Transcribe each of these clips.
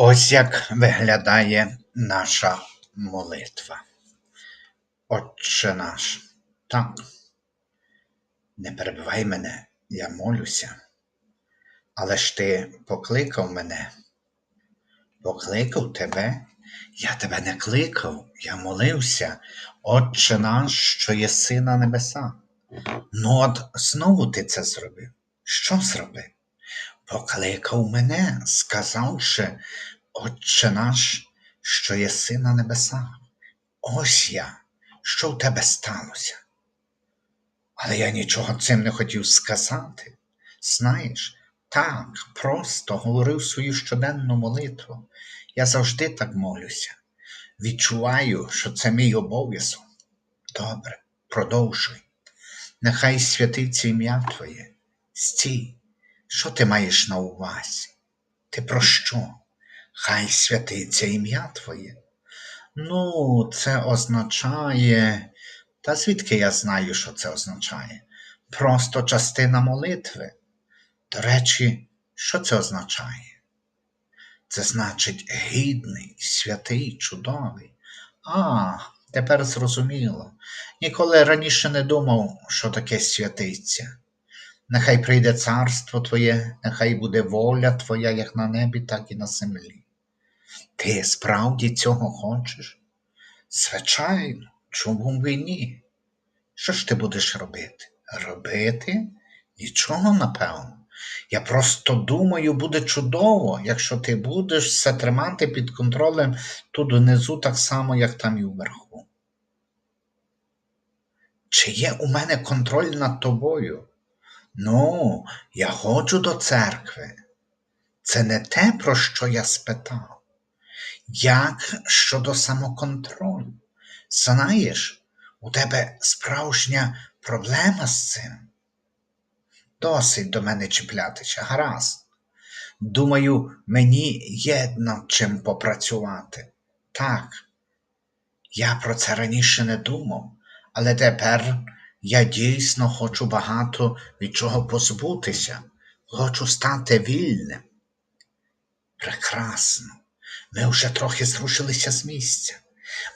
Ось як виглядає наша молитва. Отче наш, так, не перебивай мене, я молюся, але ж ти покликав мене, покликав тебе, я тебе не кликав, я молився, Отче наш, що єси на небеса. Ну от знову ти це зробив. Що зробив? Покликав мене, сказавши, Отче наш, що єси на небесах. Ось я, що в тебе сталося. Але я нічого цим не хотів сказати. Знаєш, так, просто говорив свою щоденну молитву. Я завжди так молюся. Відчуваю, що це мій обов'язок. Добре, продовжуй. Нехай святиться ім'я Твоє. Стій, що ти маєш на увазі? Ти про що? Хай святиться ім'я Твоє. Ну, це означає. Та звідки я знаю, що це означає? Просто частина молитви. До речі, що це означає? Це значить гідний, святий, чудовий. А, тепер зрозуміло. Ніколи раніше не думав, що таке святиться. Нехай прийде царство Твоє, нехай буде воля Твоя як на небі, так і на землі. Ти справді цього хочеш? Звичайно, чому б ні? Що ж ти будеш робити? Робити? Нічого, напевно. Я просто думаю, буде чудово, якщо ти будеш все тримати під контролем тут внизу так само, як там і вверху. Чи є у мене контроль над тобою? Ну, я ходжу до церкви. Це не те, про що я спитав. Як щодо самоконтролю? Знаєш, у тебе справжня проблема з цим? Досить до мене чіплятися, гаразд. Думаю, мені є над чим попрацювати. Так, я про це раніше не думав, але тепер я дійсно хочу багато від чого позбутися, хочу стати вільним. Прекрасно, ми вже трохи зрушилися з місця.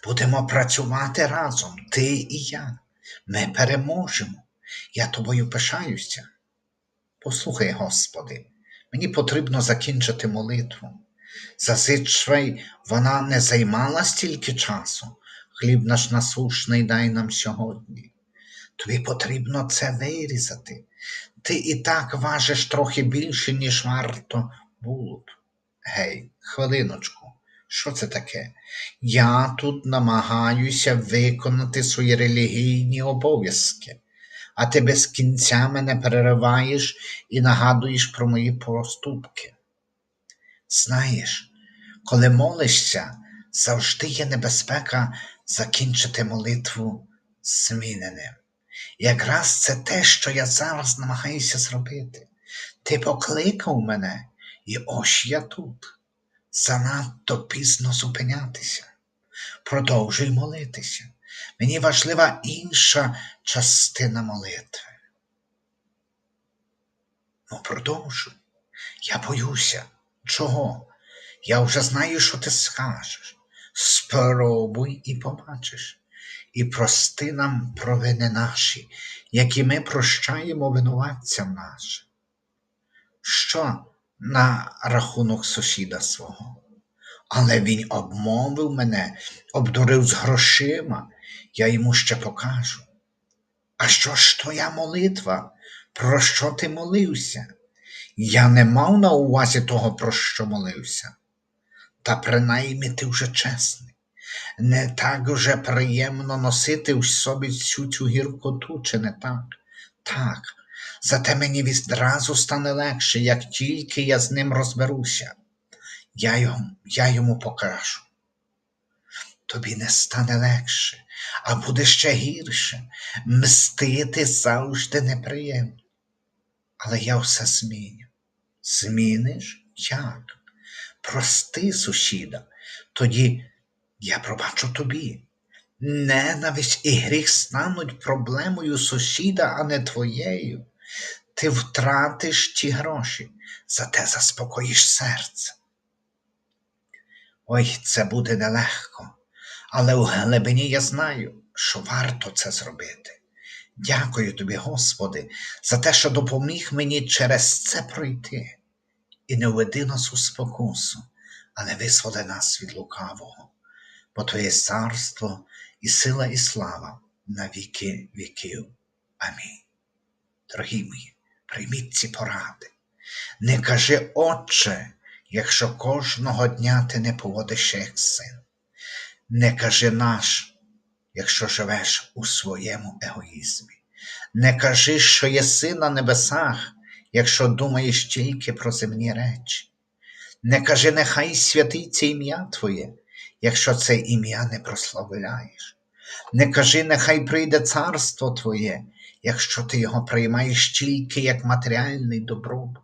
Будемо працювати разом, ти і я. Ми переможемо. Я тобою пишаюся. Послухай, Господи, мені потрібно закінчити молитву. Зазвичай вона не займала стільки часу. Хліб наш насушний дай нам сьогодні. Тобі потрібно це вирізати. Ти і так важиш трохи більше, ніж варто було б. Гей, хвилиночку, що це таке? Я тут намагаюся виконати свої релігійні обов'язки, а ти без кінця мене перериваєш і нагадуєш про мої проступки. Знаєш, коли молишся, завжди є небезпека закінчити молитву зміненим. Якраз це те, що я зараз намагаюся зробити. Ти покликав мене, і ось я тут. Занадто пізно зупинятися. Продовжуй молитися. Мені важлива інша частина молитви. Ну, продовжуй. Я боюся. Чого? Я вже знаю, що ти скажеш. Спробуй і побачиш. І прости нам провини наші, які ми прощаємо винуватцям нашим. Що на рахунок сусіда свого? Але він обмовив мене, обдурив з грошима, я йому ще покажу. А що ж твоя молитва? Про що ти молився? Я не мав на увазі того, про що молився. Та принаймні ти вже чесний. Не так вже приємно носити в собі всю цю гіркоту, чи не так? Так, зате мені відразу стане легше, як тільки я з ним розберуся. Я йому, я йому покажу. Тобі не стане легше, а буде ще гірше. Мстити завжди неприємно. Але я все зміню. Зміниш? Як? Прости, сусіда, тоді я пробачу тобі. Ненависть і гріх стануть проблемою сусіда, а не твоєю. Ти втратиш ті гроші, зате заспокоїш серце. Ой, це буде нелегко, але у глибині я знаю, що варто це зробити. Дякую тобі, Господи, за те, що допоміг мені через це пройти. І не введи нас у спокусу, але визволи нас від лукавого, бо Твоє царство і сила, і слава на віки віків. Амінь. Дорогі мої, прийміть ці поради. Не кажи, Отче, якщо кожного дня ти не поводишся як син. Не кажи наш, якщо живеш у своєму егоїзмі. Не кажи, що єси на небесах, якщо думаєш тільки про земні речі. Не кажи, нехай святиться ім'я Твоє, якщо це ім'я не прославляєш. Не кажи, нехай прийде царство Твоє, якщо ти його приймаєш тільки як матеріальний добробут.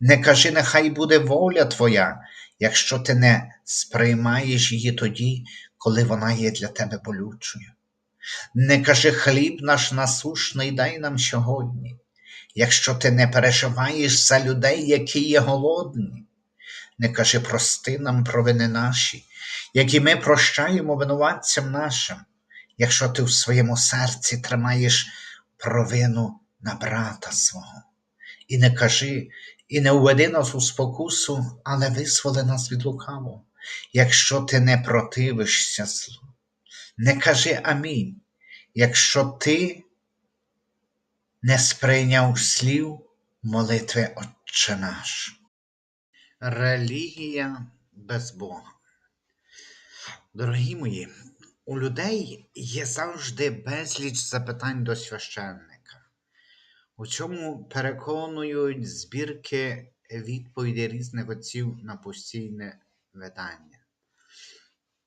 Не кажи, нехай буде воля Твоя, якщо ти не сприймаєш її тоді, коли вона є для тебе болючою. Не кажи хліб наш насушний дай нам сьогодні, якщо ти не переживаєш за людей, які є голодні. Не кажи прости нам провини наші, які ми прощаємо винуватцям нашим, якщо ти в своєму серці тримаєш провину на брата свого. І не кажи, і не уведи нас у спокусу, але визволи нас від лукавого, якщо ти не противишся злу. Не кажи амінь, якщо ти не сприйняв слів молитви Отче наш. Релігія без Бога. Дорогі мої, у людей є завжди безліч запитань до священника. У цьому переконують збірки відповідей різних отців на постійне видання.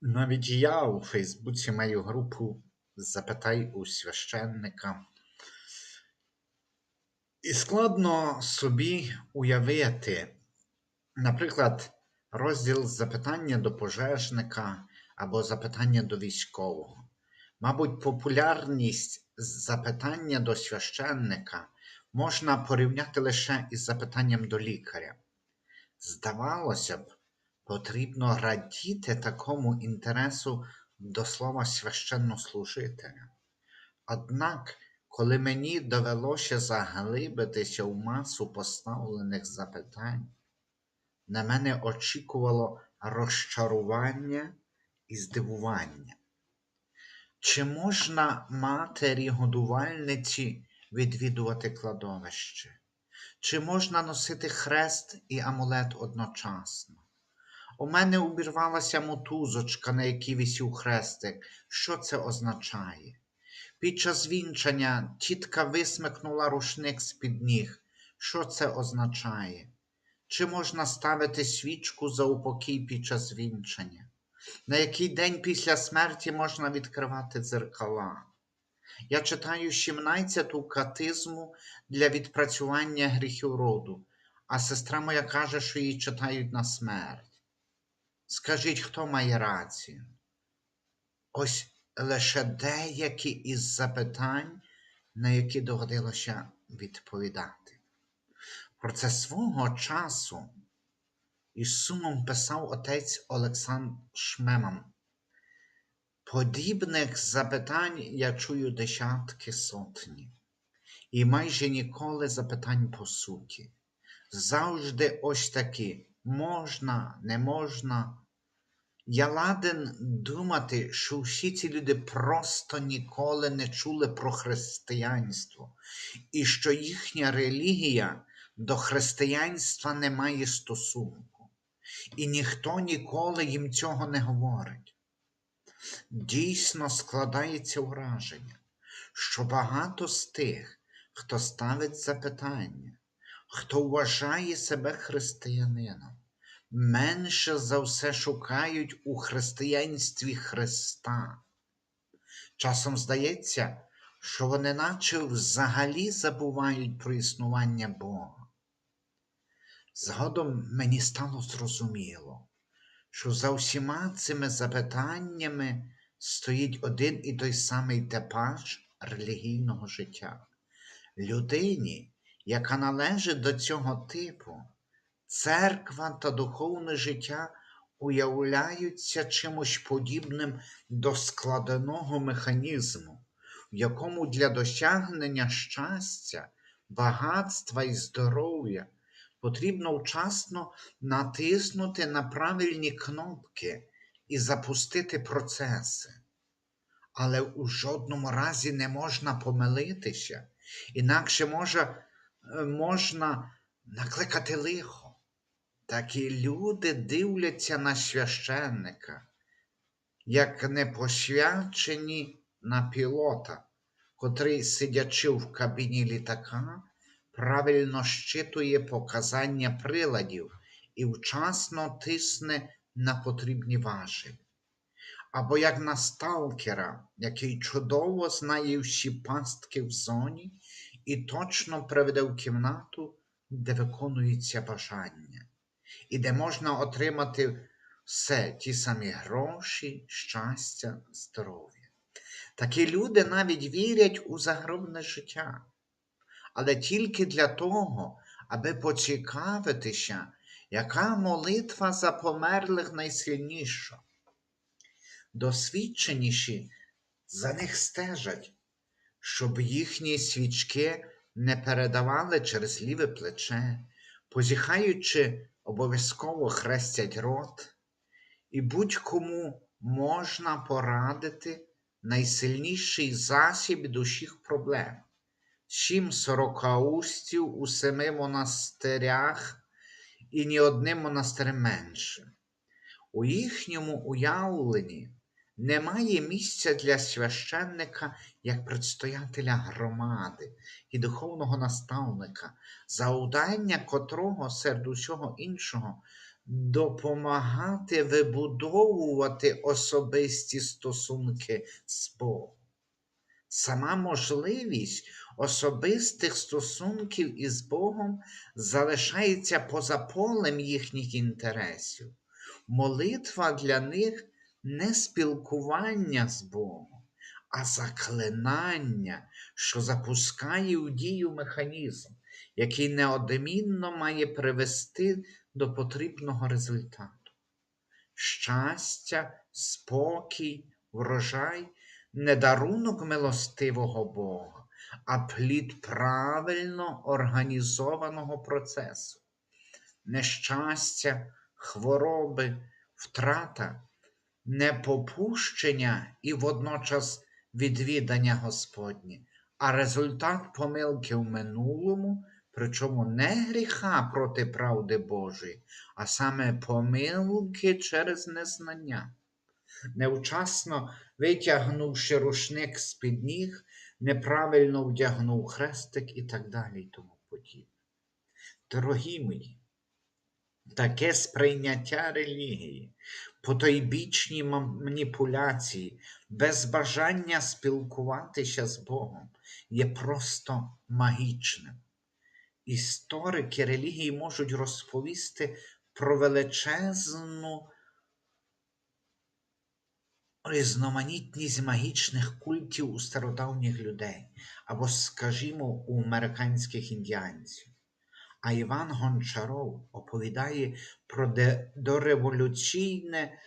Навіть я у Фейсбуці маю групу Запитай у священника. І складно собі уявити, наприклад, розділ запитання до пожежника або запитання до військового. Мабуть, популярність запитання до священника можна порівняти лише із запитанням до лікаря. Здавалося б, потрібно радіти такому інтересу до слова священнослужителя. Однак, коли мені довелося заглибитися в масу поставлених запитань, на мене очікувало розчарування і здивування. Чи можна матері годувальниці відвідувати кладовище? Чи можна носити хрест і амулет одночасно? У мене обірвалася мотузочка, на якій висів хрестик. Що це означає? Під час вінчання тітка висмикнула рушник з-під ніг. Що це означає? Чи можна ставити свічку за упокій під час вінчання? На який день після смерті можна відкривати дзеркала? Я читаю 17-ту катизму для відпрацювання гріхів роду, а сестра моя каже, що її читають на смерть. Скажіть, хто має рацію? Ось лише деякі із запитань, на які доводилося відповідати. Про це свого часу із сумом писав отець Олександр Шмеман. Подібних запитань я чую десятки сотні, і майже ніколи запитань по суті. Завжди ось такі можна, не можна. Я ладен думати, що всі ці люди просто ніколи не чули про християнство, і що їхня релігія до християнства не має стосунку, і ніхто ніколи їм цього не говорить. Дійсно складається враження, що багато з тих, хто ставить запитання, хто вважає себе християнином, менше за все шукають у християнстві Христа. Часом здається, що вони наче взагалі забувають про існування Бога. Згодом мені стало зрозуміло, що за всіма цими запитаннями стоїть один і той самий типаж релігійного життя. Людині, яка належить до цього типу, церква та духовне життя уявляються чимось подібним до складеного механізму, в якому для досягнення щастя, багатства і здоров'я потрібно вчасно натиснути на правильні кнопки і запустити процеси. Але у жодному разі не можна помилитися, інакше може, е, можна накликати лихо. Такі люди дивляться на священника, як непосвячені на пілота, котрий, сидячи в кабіні літака, правильно щитує показання приладів і вчасно тисне на потрібні важелі. Або як на сталкера, який чудово знає всі пастки в зоні і точно приведе в кімнату, де виконується бажання, і де можна отримати все ті самі гроші, щастя, здоров'я. Такі люди навіть вірять у загробне життя, але тільки для того, аби поцікавитися, яка молитва за померлих найсильніша. Досвідченіші за них стежать, щоб їхні свічки не передавали через ліве плече, позіхаючи, обов'язково хрестять рот, і будь-кому можна порадити найсильніший засіб від усіх проблем. Сім сорокаустів у семи монастирях і ні одним монастирем менше. У їхньому уявленні немає місця для священника як предстоятеля громади і духовного наставника, завдання котрого серед усього іншого допомагати вибудовувати особисті стосунки з Богом. Сама можливість особистих стосунків із Богом залишається поза полем їхніх інтересів. Молитва для них не спілкування з Богом, а заклинання, що запускає у дію механізм, який неодмінно має привести до потрібного результату. Щастя, спокій, врожай не дарунок милостивого Бога, а плід правильно організованого процесу. Нещастя, хвороби, втрата не попущення і водночас відвідання Господнє, а результат помилки в минулому, причому не гріха проти правди Божої, а саме помилки через незнання. Невчасно витягнувши рушник з-під ніг, неправильно вдягнув хрестик і так далі тому подібне. Дорогі мої, таке сприйняття релігії, потойбічні маніпуляції, без бажання спілкуватися з Богом є просто магічним. Історики релігії можуть розповісти про величезну різноманітність магічних культів у стародавніх людей або, скажімо, у американських індіанців. А Іван Гончаров оповідає про дореволюційне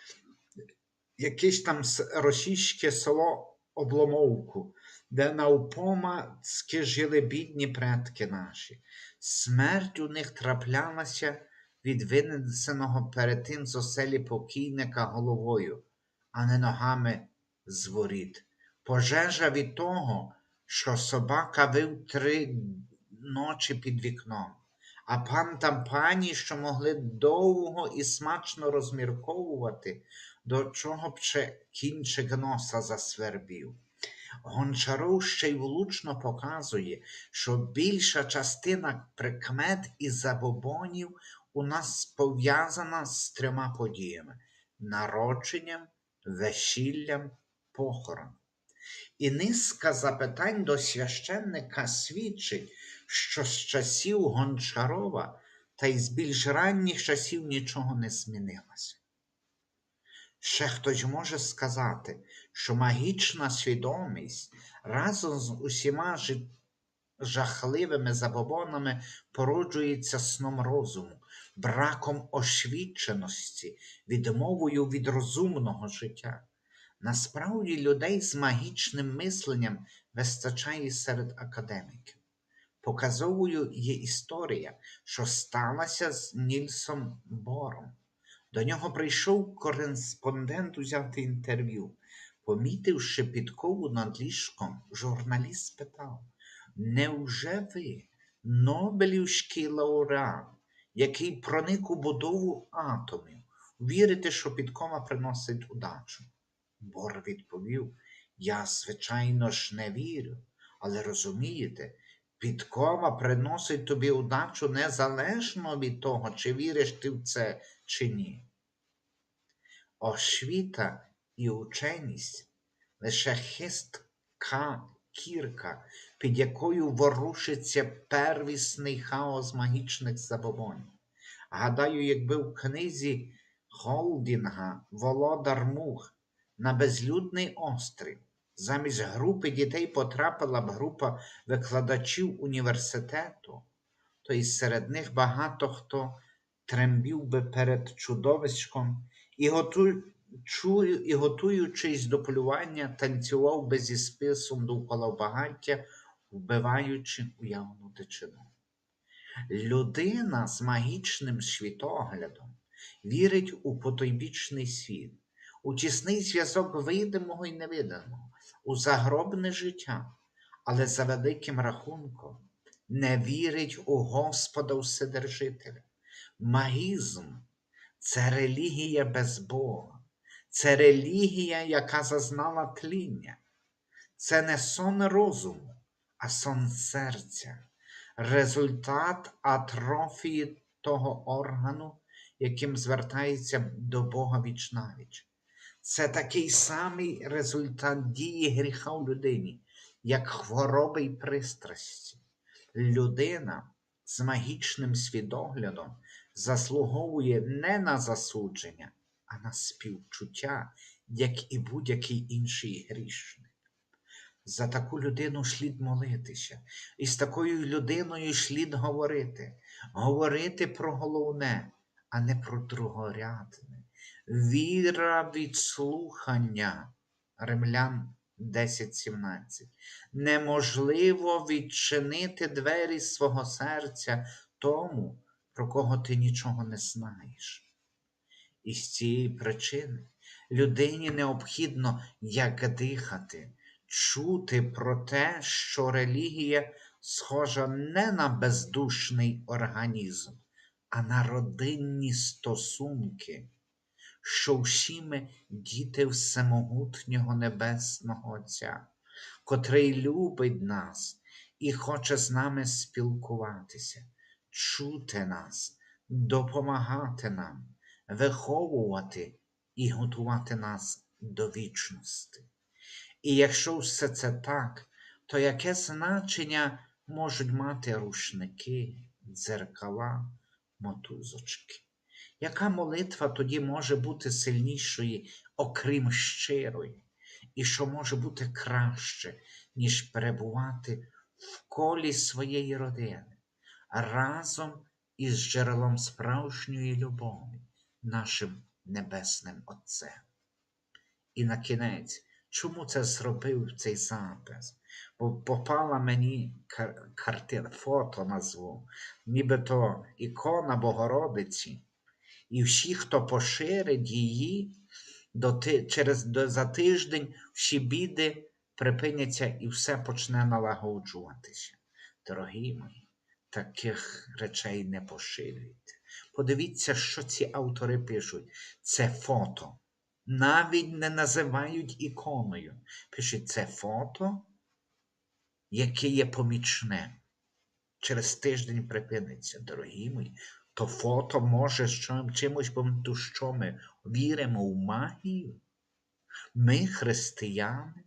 якесь там російське село Обломовку, де навпомацьки жили бідні предки наші. Смерть у них траплялася від винесеного перед тим з оселі покійника головою, а не ногами з воріт. Пожежа від того, що собака вив три ночі під вікном а пан та пані, що могли довго і смачно розмірковувати, до чого б ще кінчик носа засвербів. Гончаров ще й влучно показує, що більша частина прикмет і забобонів у нас пов'язана з трьома подіями народженням, весіллям, похорон. І низка запитань до священника свідчить, що з часів Гончарова та й з більш ранніх часів нічого не змінилося. Ще хтось може сказати, що магічна свідомість разом з усіма жахливими забобонами породжується сном розуму, браком освіченості, відмовою від розумного життя. Насправді людей з магічним мисленням вистачає серед академіків. Показовою є історія, що сталася з Нільсом Бором. До нього прийшов кореспондент взяти інтерв'ю. Помітивши підкову над ліжком, журналіст спитав: Невже ви, Нобелівський лауреат, який проник у будову атомів, вірите, що підкова приносить удачу? Бор відповів: Я, звичайно ж, не вірю, але розумієте, підкова приносить тобі удачу незалежно від того, чи віриш ти в це, чи ні. Освіта і ученість лише хистка кірка, під якою ворушиться первісний хаос магічних забобонів. Гадаю, якби в книзі Голдінга Володар Мух на безлюдний острів замість групи дітей потрапила б група викладачів університету, то і серед них багато хто трембів би перед чудовиськом і, готу... чую... і готуючись до полювання, танцював би зі списом довкола багаття, вбиваючи уявну дичину. Людина з магічним світоглядом вірить у потойбічний світ, у тісний зв'язок видимого і невидимого, у загробне життя, але за великим рахунком не вірить у Господа Вседержителя. Магізм це релігія без Бога, це релігія, яка зазнала тління. Це не сон розуму, а сон серця, результат атрофії того органу, яким звертається до Бога вічнавіч. Це такий самий результат дії гріха в людині, як хвороби й пристрасті. Людина з магічним свідоглядом заслуговує не на засудження, а на співчуття, як і будь-який інший грішник. За таку людину слід молитися, і з такою людиною слід говорити, говорити про головне, а не про другорядне. Віра від слухання. Римлян 10.17. Неможливо відчинити двері свого серця тому, про кого ти нічого не знаєш. І з цієї причини людині необхідно як дихати, чути про те, що релігія схожа не на бездушний організм, а на родинні стосунки, що всі ми діти всемогутнього Небесного Отця, котрий любить нас і хоче з нами спілкуватися, чути нас, допомагати нам, виховувати і готувати нас до вічності. І якщо все це так, то яке значення можуть мати рушники, дзеркала, мотузочки? Яка молитва тоді може бути сильнішою, окрім щирої, і що може бути краще, ніж перебувати в колі своєї родини, разом із джерелом справжньої любові, нашим Небесним Отцем? І на кінець, чому це зробив цей запис? Бо попала мені кар- картина, фото назву, нібито ікона Богородиці. І всі, хто поширить її, до, ти- через, до, за тиждень всі біди припиняться і все почне налагоджуватися. Дорогі мої, таких речей не поширюйте. Подивіться, що ці автори пишуть. Це фото. Навіть не називають іконою. Пишуть, це фото, яке є помічне. Через тиждень припиниться, дорогі мої. То фото може чимось бути, що ми віримо в магію. Ми християни.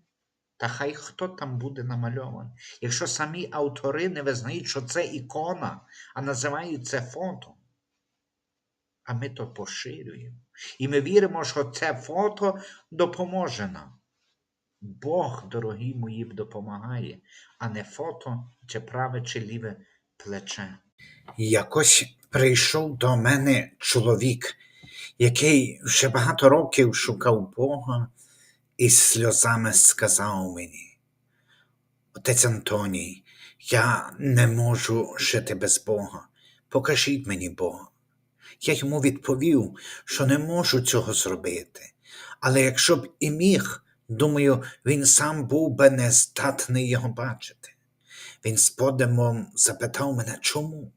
Та хай хто там буде намальований. Якщо самі автори не визнають, що це ікона, а називають це фото, а ми то поширюємо. І ми віримо, що це фото допоможе нам. Бог, дорогі мої, допомагає, а не фото, чи праве, чи ліве плече. Якось прийшов до мене чоловік, який вже багато років шукав Бога і сльозами сказав мені: Отець Антоній, я не можу жити без Бога. Покажіть мені Бога. Я йому відповів, що не можу цього зробити. Але якщо б і міг, думаю, він сам був би не здатний його бачити. Він з подимом запитав мене, чому?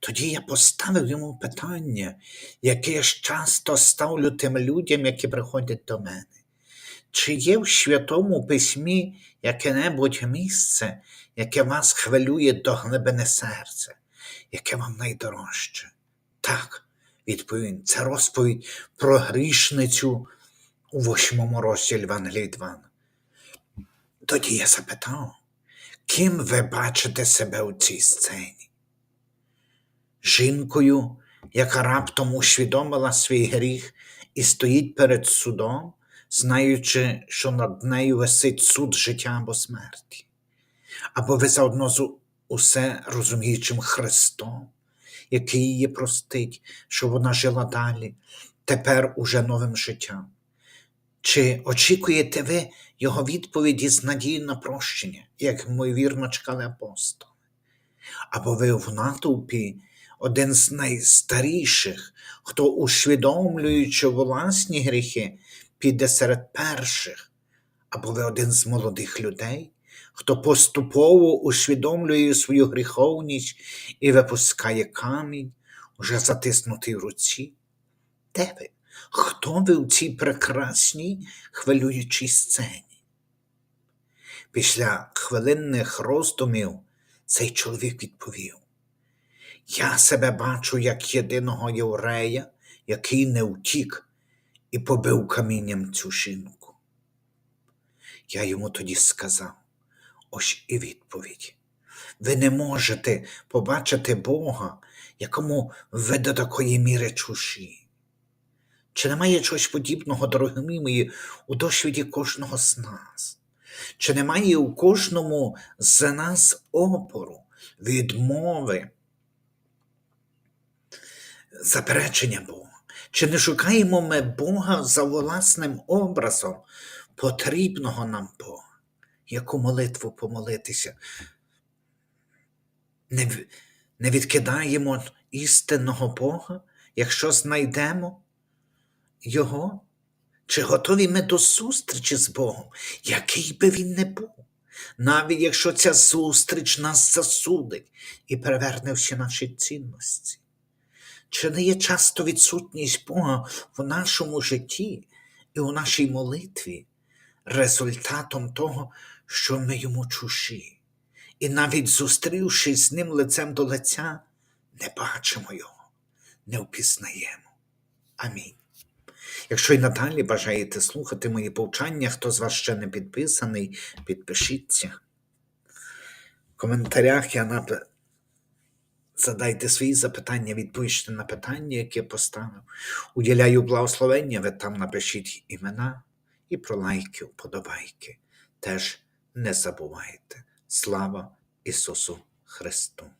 Тоді я поставив йому питання, яке я ж часто ставлю тим людям, які приходять до мене. Чи є в Святому Письмі яке-небудь місце, яке вас хвилює до глибини серця, яке вам найдорожче? Так, відповів він, це розповідь про грішницю у восьмому розділі Євангелія від Івана. Тоді я запитав, ким ви бачите себе у цій сцені? Жінкою, яка раптом усвідомила свій гріх і стоїть перед судом, знаючи, що над нею висить суд життя або смерті. Або ви заодно з усе розуміючим Христом, який її простить, щоб вона жила далі, тепер уже новим життям. Чи очікуєте ви його відповіді з надією на прощення, як ми вірно чекали апостоли? Або ви в натовпі один з найстаріших, хто, усвідомлюючи власні гріхи, піде серед перших, або ви один з молодих людей, хто поступово усвідомлює свою гріховність і випускає камінь, уже затиснутий в руці? Де ви? Хто ви в цій прекрасній хвилюючій сцені? Після хвилинних роздумів цей чоловік відповів: Я себе бачу як єдиного єврея, який не втік і побив камінням цю жінку. Я йому тоді сказав: ось і відповідь. Ви не можете побачити Бога, якому ви до такої міри чужі. Чи немає чогось подібного, дорогі мої, у досвіді кожного з нас? Чи немає у кожному з нас опору, відмови, заперечення Бога? Чи не шукаємо ми Бога за власним образом, потрібного нам Бога? Яку молитву помолитися? Не, не відкидаємо істинного Бога, якщо знайдемо Його? Чи готові ми до зустрічі з Богом, який би він не був? Навіть якщо ця зустріч нас засудить і переверне всі наші цінності. Чи не є часто відсутність Бога в нашому житті і у нашій молитві результатом того, що ми йому чужі? І навіть зустрівшись з ним лицем до лиця, не бачимо його, не впізнаємо. Амінь. Якщо й надалі бажаєте слухати мої повчання, хто з вас ще не підписаний, підпишіться. В коментарях я нап... задайте свої запитання, відповісти на питання, які поставив. Уділяю благословення, ви там напишіть імена і про лайки, вподобайки. Теж не забувайте. Слава Ісусу Христу!